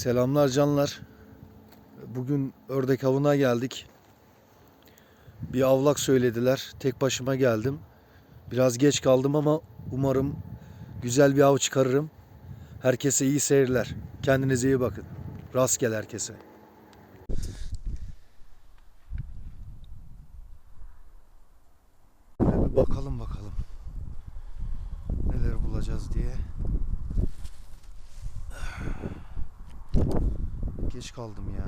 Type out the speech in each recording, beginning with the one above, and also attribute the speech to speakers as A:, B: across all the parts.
A: Selamlar canlar. Bugün ördek avına geldik. Bir avlak söylediler. Tek başıma geldim. Biraz geç kaldım ama umarım güzel bir av çıkarırım. Herkese iyi seyirler. Kendinize iyi bakın. Rastgele herkese. Bir bakalım bakalım. Neler bulacağız diye. Geç kaldım ya.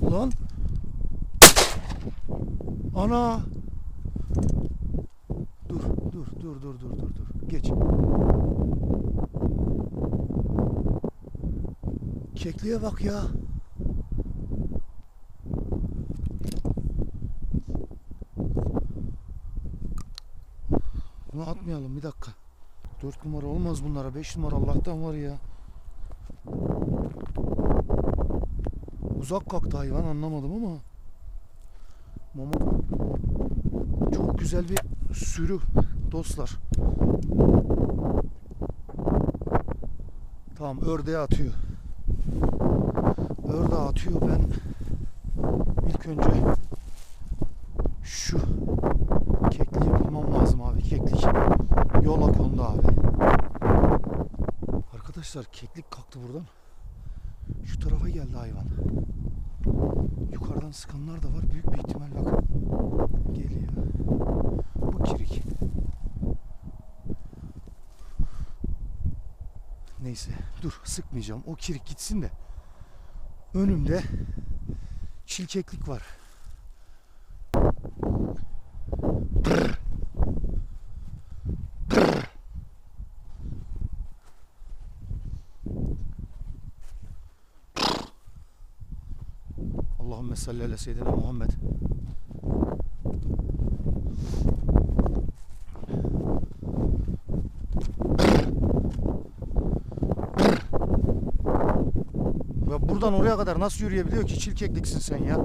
A: Ulan. Ana. Dur, dur, dur, dur, dur, dur, dur. Geç. Kekliğe bak ya. Bunu atmayalım bir dakika. 4 numara olmaz bunlara. 5 numara Allah'tan var ya. Uzak kalktı hayvan anlamadım ama. Mama çok güzel bir sürü dostlar. Tamam ördeğe atıyor. Ördeğe atıyor ben ilk önce şu kekliği bulmam lazım abi keklik. Yola kondu abi. Arkadaşlar keklik kalktı buradan. Şu tarafa geldi hayvan. Yukarıdan sıkanlar da var. Büyük bir ihtimal bak. Geliyor. Bu kirik. Neyse dur sıkmayacağım. O kirik gitsin de. Önümde çilkeklik var. Allahümme salli ala seyyidina Muhammed. Buradan oraya kadar nasıl yürüyebiliyor ki çirkekliksin sen ya?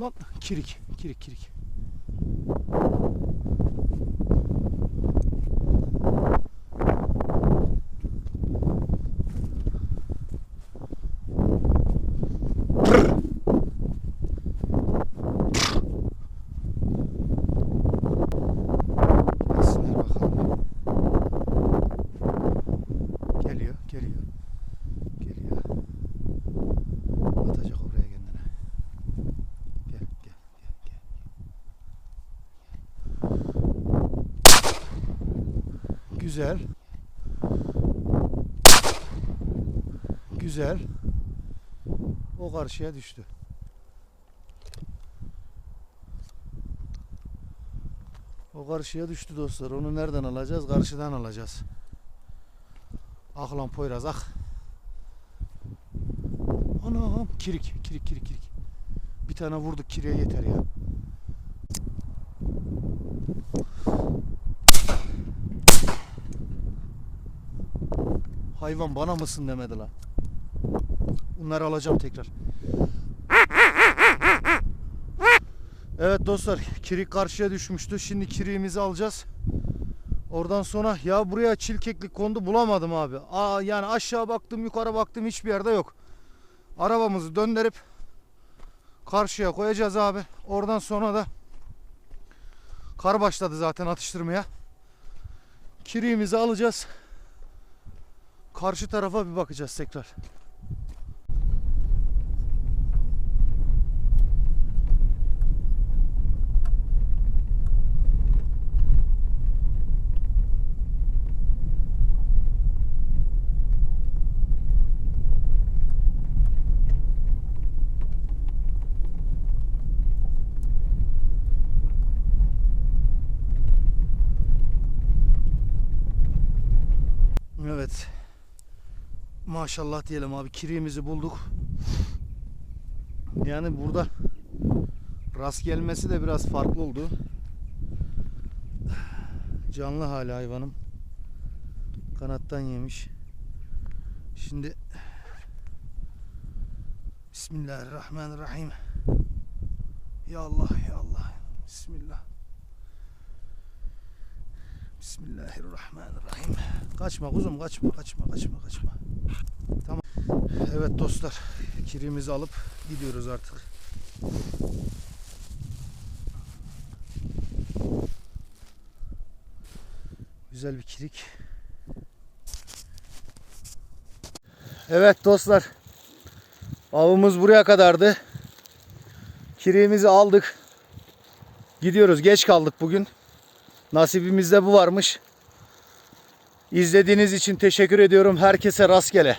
A: Lan kirik, kirik, kirik. Güzel. Güzel. O karşıya düştü. O karşıya düştü dostlar. Onu nereden alacağız? Karşıdan alacağız. Ah lan Poyraz ah. Anam kirik kirik kirik kirik. Bir tane vurduk kiriye yeter ya. Hayvan bana mısın demedi lan. Bunları alacağım tekrar. Evet dostlar kirik karşıya düşmüştü. Şimdi kiriğimizi alacağız. Oradan sonra ya buraya çilkeklik kondu bulamadım abi. Aa, yani aşağı baktım yukarı baktım hiçbir yerde yok. Arabamızı döndürüp karşıya koyacağız abi. Oradan sonra da kar başladı zaten atıştırmaya. Kiriğimizi alacağız. Karşı tarafa bir bakacağız tekrar. Evet. Maşallah diyelim abi kiriğimizi bulduk. Yani burada rast gelmesi de biraz farklı oldu. Canlı hala hayvanım. Kanattan yemiş. Şimdi Bismillahirrahmanirrahim. Ya Allah ya Allah. Bismillah. Bismillahirrahmanirrahim. Kaçma kuzum kaçma kaçma kaçma kaçma. Tamam. Evet dostlar kirimizi alıp gidiyoruz artık. Güzel bir kirik. Evet dostlar. Avımız buraya kadardı. Kiriğimizi aldık. Gidiyoruz. Geç kaldık bugün. Nasibimizde bu varmış. İzlediğiniz için teşekkür ediyorum. Herkese rastgele.